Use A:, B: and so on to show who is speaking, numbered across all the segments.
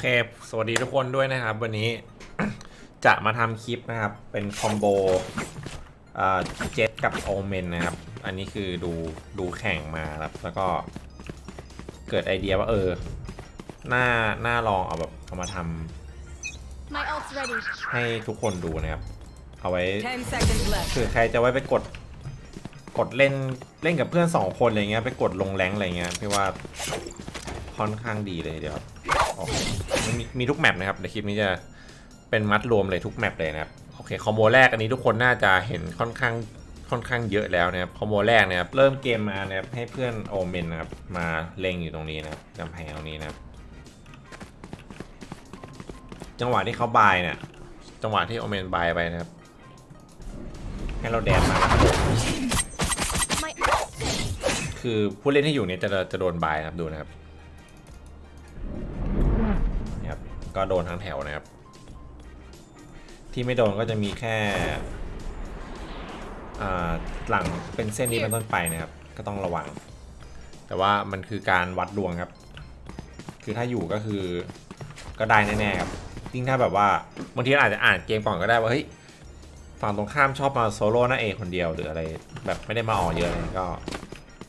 A: โอเค สวัสดีทุกคนด้วยนะครับ วันนี้จะมาทำคลิปนะครับ เป็นคอมโบเจ็ตกับโอเมนนะครับ อันนี้คือดูดูแข่งมาครับ แล้วก็เกิดไอเดียว่าเออน่าน่าลองเอาแบบเอามาท
B: My ult's ready. ำ
A: ให้ทุกคนดูนะครับ เอาไว้
C: 10 seconds left.
A: คือใครจะไว้ไปกดกดเล่นเล่นกับเพื่อนสองคนอะไรเงี้ยไปกดลงแรงอะไรเงี้ยพี่ว่าค่อนข้างดีเลยเดี๋ยว โอเคมีมีทุกแมปนะครับเดี๋ยวคลิปนี้จะเป็นมัดรวมเลยทุกแมปเลยนะครับโอเคคอมโบแรกอันนี้ทุกคนน่าจะเห็นค่อนข้างค่อนข้างเยอะแล้วนะครับคอมโบแรกนะครับเริ่มเกมมานะครับให้เพื่อนโอเมนนะครับมาเล็งอยู่ตรงนี้นะครับกำแพงตรงนี้นะครับจังหวะที่เขาบายเนี่ยจังหวะที่โอเมนบายไปนะครับ ให้เราแดนมาคือผู้เล่นที่อยู่เนี่ยจะจะโดนบายนะครับดูนะครับ ก็โดนทั้งแถวนะครับ ที่ไม่โดนก็จะมีแค่หลังเป็นเส้นนี้เป็นต้นไปนะครับ ก็ต้องระวัง แต่ว่ามันคือการวัดดวงครับ คือถ้าอยู่ก็คือก็ได้แน่ๆครับยิ่งถ้าแบบว่าบางทีเราอาจจะอ่านเกมก่อนก็ได้ว่าเฮ้ยฝั่งตรงข้ามชอบมาโซโล่หน้าเอคนเดียวหรืออะไรแบบไม่ได้มาออกเยอะเลยก็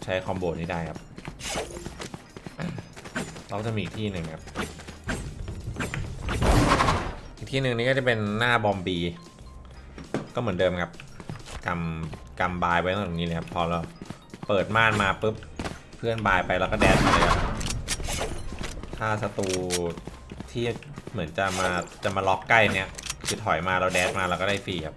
A: ใช้คอมโบนี้ได้ครับเราจะมีที่หนึ่งครับ ที่หนึ่งนี้ก็จะเป็นหน้าบอมบี ก็เหมือนเดิมครับกำกำบายไว้ตรงนี้เลยครับ พอเราเปิดม่านมาปุ๊บเพื่อนบายไปแล้วก็แดนมาเลยครับถ้าศัตรูที่เหมือนจะมาจะมาล็อกใกล้เนี้ยคือถอยมาเราแดนมาเราก็ได้ฟรีครับ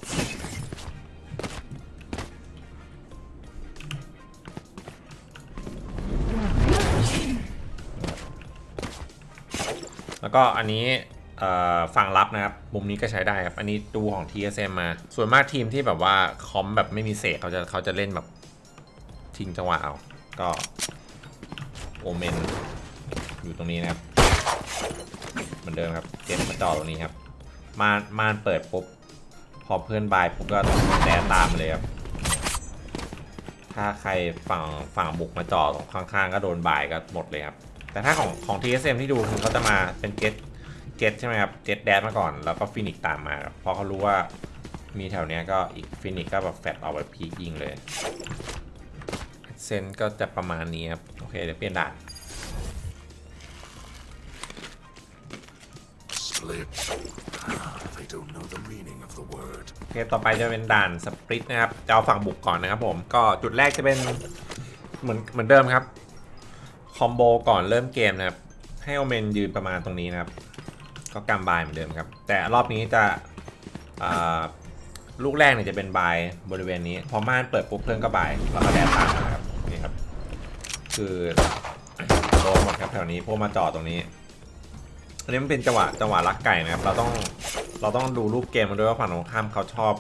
A: แล้วก็อันนี้ ฝั่งรับนะครับ มุมนี้ก็ใช้ได้ครับ อันนี้ดูของ TSM มา ส่วนมากทีมที่แบบว่าคอมแบบไม่มีเศษเขาจะเขาจะเล่นแบบทิ้งจังหวะเอา ก็โอเมนอยู่ตรงนี้นะครับ เหมือนเดิมครับเจ็ตมาจอตรงนี้ครับ ม่านม่านเปิดปุ๊บ พอเพื่อนบายปุ๊บก็แดนตามเลยครับ ถ้าใครฝั่งฝั่งบุกมาจอตรงข้างๆ ก็โดนบายก็หมดเลยครับ แต่ถ้าของของ TSM ที่ดูคือเขาจะมาเป็นเจ็ต เจ็ตใช่ไหมครับเจ็ตแดนมาก่อนแล้วก็ฟินิกตามมาครับพอเขารู้ว่ามีแถวเนี้ยก็อีกฟินิกก็แบบแฟดออกไปพีคยิงเลยเซนก็จะประมาณนี้ครับโอเคเดี๋ยวเปลี่ยนด่าน
D: Split. Ah, they don't know the meaning of the word.
A: โอเคต่อไปจะเป็นด่านสปริตนะครับ จะเอาฝั่งบุกก่อนนะครับผม ก็จุดแรกจะเป็นเหมือนเหมือนเดิมครับ คอมโบก่อนเริ่มเกมนะครับ ให้โอเมนยืนประมาณตรงนี้นะครับ ก็กำบายเหมือนเดิมครับ แต่รอบนี้จะลูกแรกเนี่ยจะเป็นบายบริเวณนี้ พอม่านเปิดปุ๊บเพื่อนก็บายแล้วก็แดนตามนะครับนี่ครับ คือโดนหมดครับแถวนี้พวกมาจอดตรงนี้อันนี้มันเป็นจังหวะจังหวะลักไก่นะครับ เราต้องเราต้องดูรูปเกมมาด้วยว่าฝั่งตรงข้ามเขาชอบ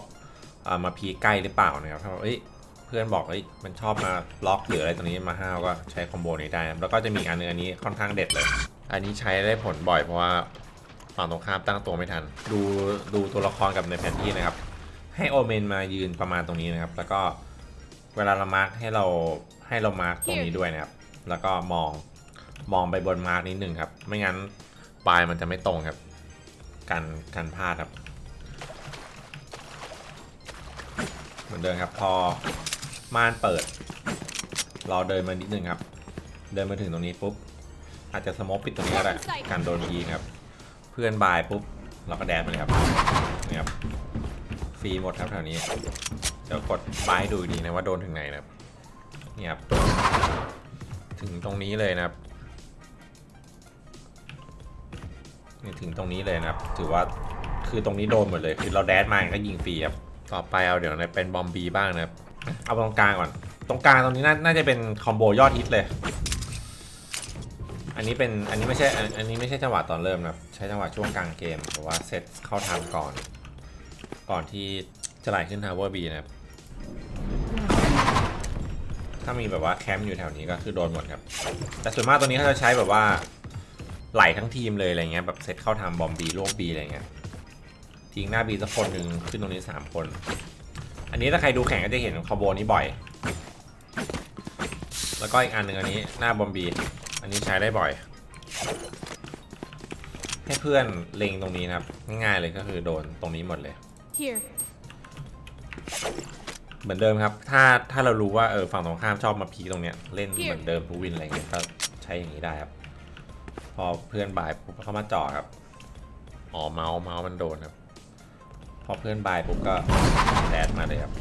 A: อามาพีใกล้หรือเปล่านะครับถ้าเอ้ยเพื่อนบอกเอ้ยมันชอบมาล็อกหรืออะไรตรงนี้มาห้าวก็ใช้คอมโบนี้ได้แล้วก็จะมีอันนึงอันนี้ค่อนข้างเด็ดเลย อันนี้ใช้ได้ผลบ่อยเพราะว่า ฝั่งตรงข้ามตั้งตัวไม่ทัน ดูดูตัวละครกับในแผนที่นะครับ ให้โอเมนมายืนประมาณตรงนี้นะครับ แล้วก็เวลาเรามาร์กให้เราให้เรามาร์กตรงนี้ด้วยนะครับ แล้วก็มองมองไปบนมาร์กนิดนึงครับ ไม่งั้นปลายมันจะไม่ตรงครับ กันกันพลาดครับ เหมือนเดิมครับ พอม่านเปิด เราเดินมานิดนึงครับ เดินมาถึงตรงนี้ปุ๊บอาจจะสโมกปิดตรงนี้ก็ได้กันโดนยิงครับ เพื่อนบายปุ๊บเราก็แดดไปเลยครับนี่ครับฟรีหมดครับแถวนี้เดี๋ยวกดบายดูอีนะว่าโดนถึงไหนนะครับนี่ครับถึงตรงนี้เลยนะครับนี่ถึงตรงนี้เลยนะครับ ถือว่าคือตรงนี้โดนหมดเลย คือเราแดดมาก็ยิงฟรีครับต่อไปเอาเดี๋ยวเป็นบอมบีบ้างนะครับ เอาตรงกลางก่อน ตรงกลางตรงนี้น่าจะเป็นคอมโบยอดฮิตเลย อันนี้เป็นอันนี้ไม่ใช่อันนี้ไม่ใช่จังหวะตอนเริ่มนะครับใช้จังหวะช่วงกลางเกมหรือว่าเซตเข้าทำก่อน ก่อนที่จะไหลขึ้นทาวเวอร์บีนะครับถ้ามีแบบว่าแคมป์อยู่แถวนี้ก็คือโดนหมดครับ แต่ส่วนมากตัวนี้เขาจะใช้แบบว่าไหลทั้งทีมเลยอะไรเงี้ยแบบเซตเข้าทำบอมบีโลกบีอะไรเงี้ยทิ้งหน้าบีสักคนหนึ่งขึ้นตรงนี้สามคน อันนี้ถ้าใครดูแข่งก็จะเห็นคอมโบนี้บ่อย แล้วก็อีกอันหนึ่งอันนี้หน้าบอมบี อันนี้ใช้ได้บ่อย ให้เพื่อนเล็งตรงนี้นะครับ ง่ายๆเลยก็คือโดนตรงนี้หมดเลย
B: Here.
A: เหมือนเดิมครับ ถ้าถ้าเรารู้ว่าเออฝั่งตรงข้ามชอบมาพีคตรงเนี้ยเล่นเหมือนเดิมทุกวินอะไรเงี้ยก็ใช้อย่างนี้ได้ครับ พอเพื่อนบายปุ๊บเข้ามาจ่อครับอ๋อเมาส์เมาส์มันโดนครับ พอเพื่อนบายปุ๊บก็แดดมาเลยครับ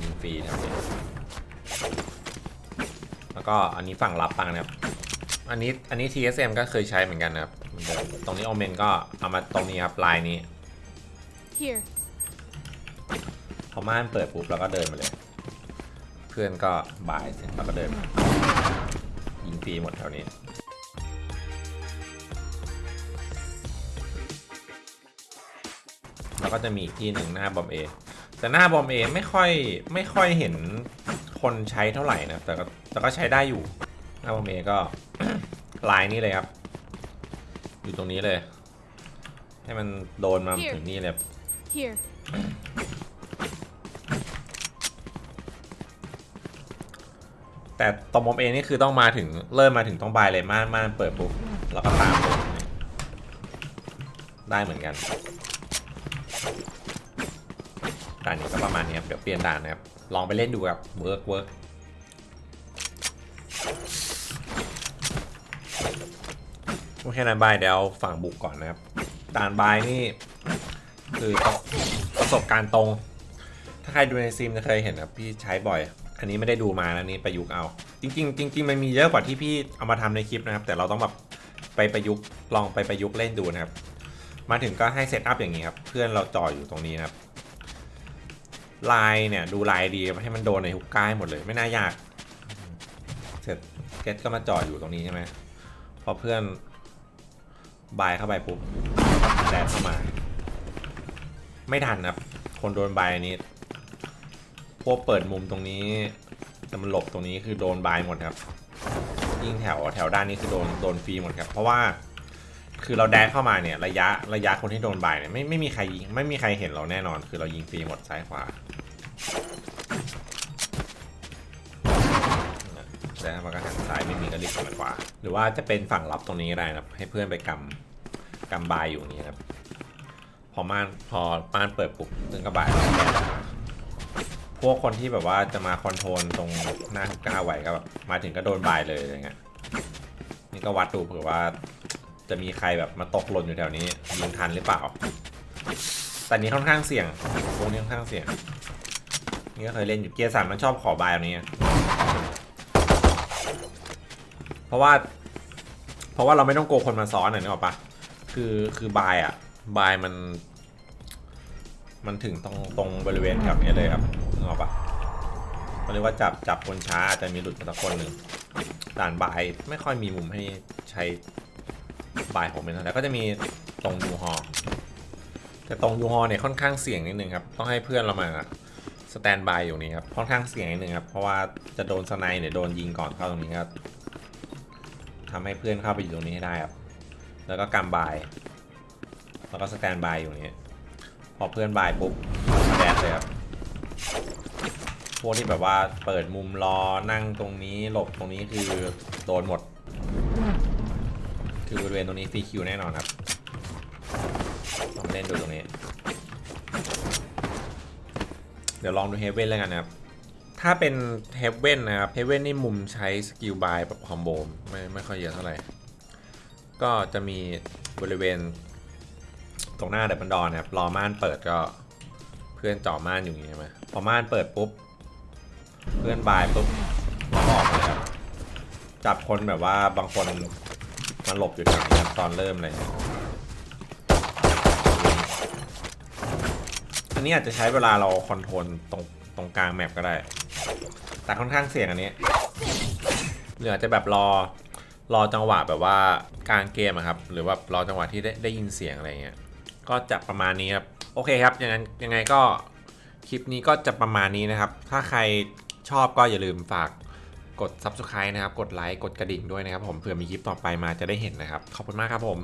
A: ยิงฟรีครับแล้วก็อันนี้ฝั่งรับปังนะครับ อันนี้อันนี้ TSM ก็เคยใช้เหมือนกันนะครับเหมือนเดิมตรงนี้โอเมนก็เอามาตรงนี้ครับลายนี้
B: Here.
A: พอม่านเปิดปุ๊บเราก็เดินมาเลย เพื่อนก็บายเสร็จเราก็เดินมายิงฟรีหมดแถวนี้ แล้วก็จะมีอีกที่หนึ่งหน้าบอมเอแต่หน้าบอมเอไม่ค่อยไม่ค่อยเห็นคนใช้เท่าไหร่นะแต่ก็แต่ก็ใช้ได้อยู่หน้าบอมเอก็ ลายนี้เลยครับ อยู่ตรงนี้เลย ให้มันโดนมาถึงนี่เลย
B: Here.
A: แต่ตรงบอมเอนี่คือต้องมาถึงเริ่มมาถึงต้องบายเลยม่านม่านเปิดปุ๊บแล้วก็ตามเลยได้เหมือนกันด่านนี้ก็ประมาณนี้ครับเดี๋ยวเปลี่ยนด่านนะครับลองไปเล่นดูครับเวิร์กเวิร์ก โอเคนะบายเดี๋ยวฝั่งบุกก่อนนะครับด่านบายนี่คือประสบการณ์ตรง ถ้าใครดูในซีมจะเคยเห็นครับพี่ใช้บ่อย อันนี้ไม่ได้ดูมานะนี่ประยุกต์เอา จริงๆจริงๆมันมีเยอะกว่าที่พี่เอามาทำในคลิปนะครับ แต่เราต้องแบบไปประยุกต์ลองไปประยุกต์เล่นดูนะครับ มาถึงก็ให้เซตอัพอย่างนี้ครับ เพื่อนเราจ่ออยู่ตรงนี้นะครับลายเนี่ยดูลายดีให้มันโดนในฮุกก้ายหมดเลยไม่น่ายาก เสร็จเกตก็มาจ่ออยู่ตรงนี้ใช่ไหมพอเพื่อน บายเข้าไปปุ๊บแดดเข้ามา ไม่ทันครับ คนโดนบายอันนี้ พวกเปิดมุมตรงนี้ แต่มันหลบตรงนี้คือโดนบายหมดครับ ยิ่งแถวแถวด้านนี้คือโดนโดนฟรีหมดครับ เพราะว่าคือเราแดกเข้ามาเนี่ยระยะระยะคนที่โดนบายเนี่ยไม่ไม่มีใครยิงไม่มีใครเห็นเราแน่นอน คือเรายิงฟรีหมดซ้ายขวา แล้วมันก็หันซ้ายไม่มีก็รีบหันขวา หรือว่าจะเป็นฝั่งรับตรงนี้ก็ได้นะครับ ให้เพื่อนไปกำกำบายอยู่นี้ครับ พอม่านพอม่านเปิดปุ๊บซึ่งก็บายพวกคนที่แบบว่าจะมาคอนโทรลตรงหน้าก้าวไหวก็แบบมาถึงก็โดนบายเลยอะไรเงี้ยนี่ก็วัดดูเผื่อว่า จะมีใครแบบมาตกหล่นอยู่แถวนี้ยิงทันหรือเปล่า แต่นี้ค่อนข้างเสี่ยงวงนี้ค่อนข้างเสี่ยงนี่ก็เคยเล่นอยู่เกียร์สันมันชอบขอบายแบบนี้ เพราะว่า เพราะว่าเราไม่ต้องโกคนมาซ้อนอะนึกออกปะคือคือบายอะบายมัน มันถึงตรงตรงบริเวณแถวนี้เลยครับนึกออกปะเขาเรียกว่าจับจับคนช้าอาจจะมีหลุดมาสักคนหนึ่งด่านบายไม่ค่อยมีมุมให้ใช้บายผมเป็นเท่าไหร่ก็จะมีตรงยูฮอแต่ตรงยูฮอเนี่ยค่อนข้างเสี่ยงนิดนึงครับต้องให้เพื่อนเรามาสแตนบายอยู่นี้ครับค่อนข้างเสี่ยงนิดนึงครับเพราะว่าจะโดนสไนด์หรือโดนยิงก่อนเข้าตรงนี้ก็ ทำให้เพื่อนเข้าไปอยู่ตรงนี้ให้ได้ครับ แล้วก็กำบาย แล้วก็สแตนบายอยู่นี้ พอเพื่อนบายปุ๊บแดดเลยครับ พวกที่แบบว่าเปิดมุมรอนั่งตรงนี้หลบตรงนี้คือโดนหมด คือบริเวณตรงนี้ฟรีคิวแน่นอนครับลองเล่นดูตรงนี้ เดี๋ยวลองดูเฮเว่นแล้วกันนะครับ ถ้าเป็นเฮเว่นนะครับ เฮเว่นนี่มุมใช้สกิลบาย คอมโบไม่ไม่ค่อยเยอะเท่าไหร่ ก็จะมีบริเวณ ตรงหน้าเดบันดอนนะครับรอม่านเปิดก็เพื่อนจ่อม่านอยู่อย่างนี้ใช่ไหมพอม่านเปิดปุ๊บ เพื่อนบายปุ๊บก็ออกเลยครับจับคนแบบว่าบางคนมันหลบอยู่แถวนี้ตอนเริ่มเลย อันนี้อาจจะใช้เวลาเราคอนโทรลตรงตรงกลางแมปก็ได้ แต่ค่อนข้างเสี่ยงอันนี้ หรืออาจจะแบบรอรอจังหวะแบบว่าการเกมครับ หรือว่ารอจังหวะที่ได้ได้ยินเสียงอะไรเงี้ยก็จะประมาณนี้ครับโอเคครับอย่างนั้นยังไงก็คลิปนี้ก็จะประมาณนี้นะครับ ถ้าใครชอบก็อย่าลืมฝากกด subscribe นะครับ กดไลค์กดกระดิ่งด้วยนะครับ ผมเผื่อมีคลิปต่อไปมาจะได้เห็นนะครับ ขอบคุณมากครับผม